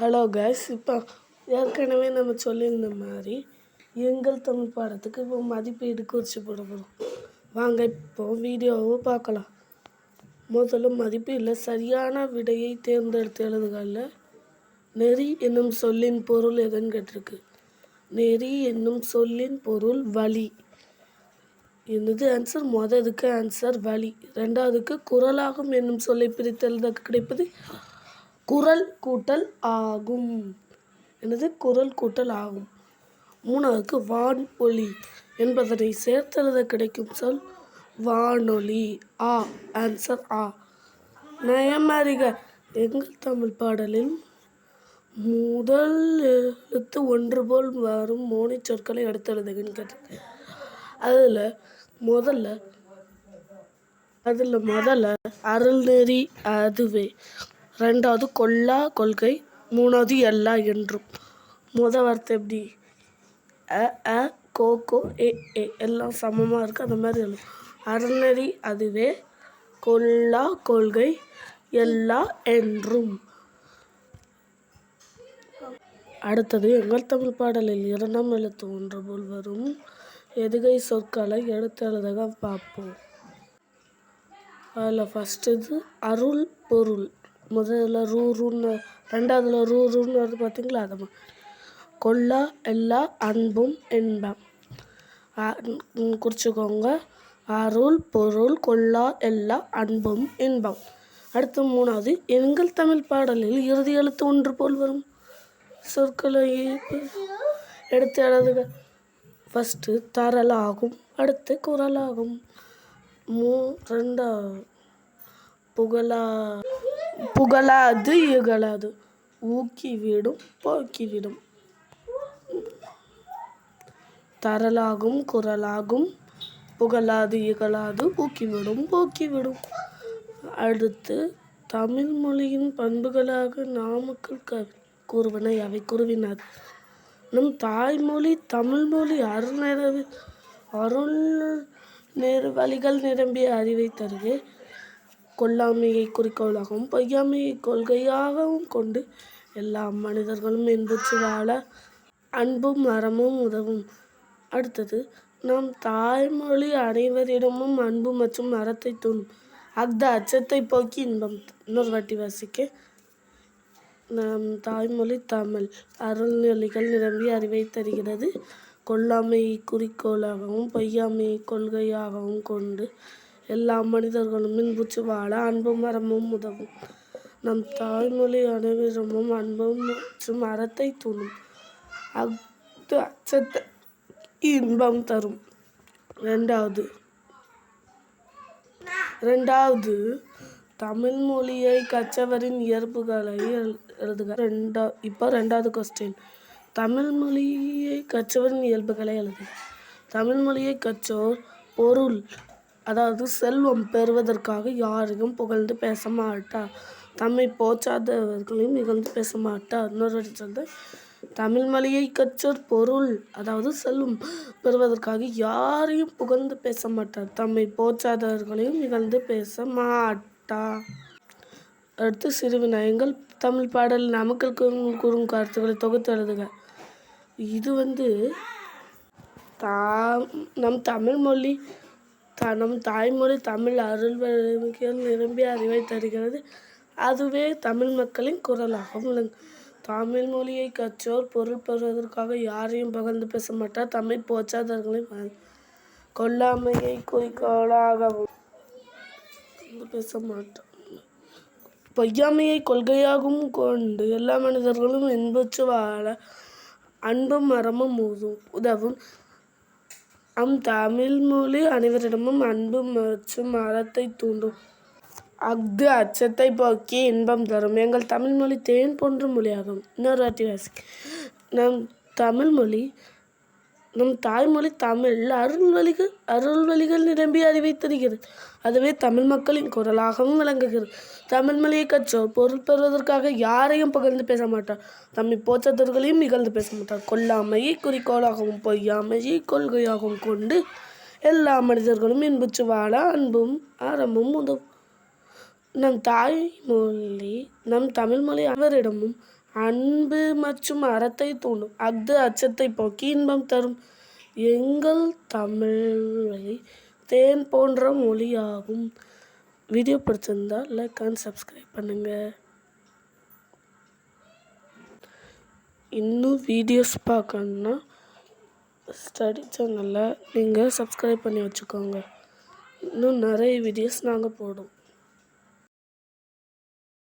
Hello guys இப்போ ஏற்கனவே நம்ம சொல்லியிருந்த மாதிரி எங்கள் தமிழ் பாடத்துக்கு இப்போ மதிப்பீடு குறித்து போட போகிறோம் வாங்க இப்போ வீடியோவை பார்க்கலாம். முதல்ல மதிப்பீடில் சரியான விடையை தேர்ந்தெடுத்து எழுதுகள்ல நெறி என்னும் சொல்லின் பொருள் எதுன்னு கேட்டிருக்கு? நெறி என்னும் சொல்லின் பொருள் வழி என்னது ஆன்சர் மொததுக்கு ஆன்சர் வழி ரெண்டாவதுக்கு குரலாகும் என்னும் சொல்லை பிரித்தெழுத கிடைப்பது குரல் கூட்டல் ஆகும். எனது குரல் கூட்டல் ஆகும். மூணாவதுக்கு வான்ஒலி என்பதனை சேர்த்தெழுத கிடைக்கும் சொல் வானொலி ஆ ஆன்சர் ஆ. நயமறிக. எங்கள் தமிழ் பாடலில் முதல் எழுத்து ஒன்று போல் வரும் மோனி சொற்களை எடுத்து கேட்டிருக்கேன். அதில் முதல்ல அதில் முதல்ல அருள்நெறி அதுவே. ரெண்டாவது கொல்லா கொள்கை மூணாவது எல்லா என்றும். முத வார்த்தை எப்படி? அ அ கோ கோ ஏ ஏ எல்லாம் சமமாக இருக்குது அந்த மாதிரி எழுதும் அறநெறி அதுவே கொல்லா கொள்கை எல்லா என்றும். அடுத்தது எங்கள் தமிழ் பாடலில் இரண்டாம் எழுத்து ஒன்று போல் வரும். எதுகை சொற்களை எடுத்து எழுதாக பார்ப்போம். அதில் ஃபஸ்ட்டு இது அருள் பொருள். முதல்ல ரூ ரூன்னு ரெண்டாவதுல ரூ ரூன்னு வருது பார்த்தீங்களா அது கொல்லா எல்லா அன்பும் இன்பம். அ- குறிச்சுக்கோங்க. அருள் பொருள் கொல்லா எல்லா அன்பும் இன்பம். அடுத்து மூணாவது எங்கள் தமிழ் பாடலில் இறுதி எழுத்து ஒன்று போல் வரும். சொற்களை எடுத்து எழுதுக. ஃபஸ்ட்டு தரலாகும் அடுத்து குரலாகும். மூ ரெண்டா புகழா. புகழாது இகழாது. ஊக்கிவிடும் போக்கிவிடும். தரலாகும் குரலாகும். புகழாது இகழாது ஊக்கிவிடும் போக்கிவிடும். அடுத்து தமிழ் மொழியின் பண்புகளாக நாமக்கல் கவி கூறுவன அவை கூறுவினார் நம் தாய்மொழி தமிழ்மொழி அருள் நிறவு அருள் நேர் வழிகள் நிரம்பிய அறிவை தருவே. கொல்லாமையை குறிக்கோளாகவும் பொய்யாமையை கொள்கையாகவும் கொண்டு எல்லா மனிதர்களும் இன்புற்று வாழ அன்பும் அறமும் உதவும். அடுத்தது நம் தாய்மொழி அனைவரிடமும் அன்பு மற்றும் அறத்தை தூண்டும். அந்த அச்சத்தை போக்கி இன்பம். இன்னொரு வாட்டி வாசிக்க. நம் தாய்மொழி தமிழ் அருள்நிலைகள் நிரம்பி அறிவை தருகிறது. கொல்லாமையை குறிக்கோளாகவும் பொய்யாமையை கொள்கையாகவும் கொண்டு எல்லா மனிதர்களும் இன்புற்று வாழ அன்பும் அறமும் உதவும். நம் தாய்மொழி அனைவரமும் அன்பும் மற்றும் அறத்தை தூண்டும் அஃது அச்சத்தை இன்பம் தரும். ரெண்டாவது ரெண்டாவது தமிழ் மொழியை கற்றவரின் இயல்புகளை எழு- எழுதுக. ரெண்டா இப்போ ரெண்டாவது கொஸ்டின் தமிழ் மொழியை கற்றவரின் இயல்புகளை எழுதுக. தமிழ் மொழியை கற்றோர் பொருள் அதாவது செல்வம் பெறுவதற்காக யாரையும் புகழ்ந்து பேச மாட்டார். தம்மை போற்றாதவர்களையும் இகழ்ந்து பேச மாட்டார். இன்னொரு சொல்றது தமிழ் மொழியை கற்றோர் பொருள். அதாவது செல்வம் பெறுவதற்காக யாரையும் புகழ்ந்து பேச மாட்டார். தம்மை போற்றாதவர்களையும் இகழ்ந்து பேச மாட்டார். அடுத்து சிறுவிநாயகங்கள் தமிழ் பாடல் நமக்கள் கூறும் கருத்துக்களை தொகுத்து எழுதுக. இது வந்து தா நம் தமிழ் மொழி த நம் தாய்மொழி தமிழ் அருள் நிரம்பிய அறிவை தருகிறது. அதுவே தமிழ் மக்களின் குரலாகும் விளங்கும். தமிழ் மொழியை கற்றோர் பொருள் பெறுவதற்காக யாரையும் பகிர்ந்து பேச மாட்டார். தமிழ் போச்சாதர்களை கொல்லாமையை குறிக்கோளாகவும் பேச மாட்டார். பொய்யாமையை கொள்கையாகவும் கொண்டு எல்லா மனிதர்களும் இன்பச்சு வாழ அன்பும் மரமும் உதவும். அம் நம் தமிழ் மொழி அனைவரிடமும் அன்பு மற்றும் அறத்தை தூண்டும். அஃது அச்சத்தை போக்கி இன்பம் தரும். எங்கள் தமிழ் மொழி தேன் போன்ற மொழியாகும். இன்னொரு வாட்டி வாசிக்க நம் தமிழ் மொழி நம் தாய்மொழி தமிழ் அருள்வழிகள் அருள்வழிகள் நிரம்பி அறிவை தருகிறது அதுவே தமிழ் மக்களின் குரலாகவும் விளங்குகிறது. தமிழ் மொழியை கற்றோர் பொருள் பெறுவதற்காக யாரையும் புகழ்ந்து பேச மாட்டார். தம்மை போற்றத்தவர்களையும் இகழ்ந்து பேச மாட்டார். கொல்லாமையை குறிக்கோளாகவும் பொய்யாமையை கொள்கையாகவும் கொண்டு எல்லா மனிதர்களும் இன்புற்று வாழ அன்பும் அறமும் உதவும். நம் தாய்மொழி நம் தமிழ் மொழி அனைவரிடமும் அன்பு மற்றும் அறத்தை தூண்டும். அஃது அச்சத்தை போக்கி இன்பம் தரும். எங்கள் தமிழை தேன் போன்ற மொழியாகும். வீடியோ பிடிச்சிருந்தா லைக் அண்ட் சப்ஸ்கிரைப் பண்ணுங்கள் இன்னும் வீடியோஸ் பார்க்கணுன்னா ஸ்டடி சேனலில் நீங்கள் சப்ஸ்கிரைப் பண்ணி வச்சுக்கோங்க. இன்னும் நிறைய வீடியோஸ் நாங்கள் போடுவோம்.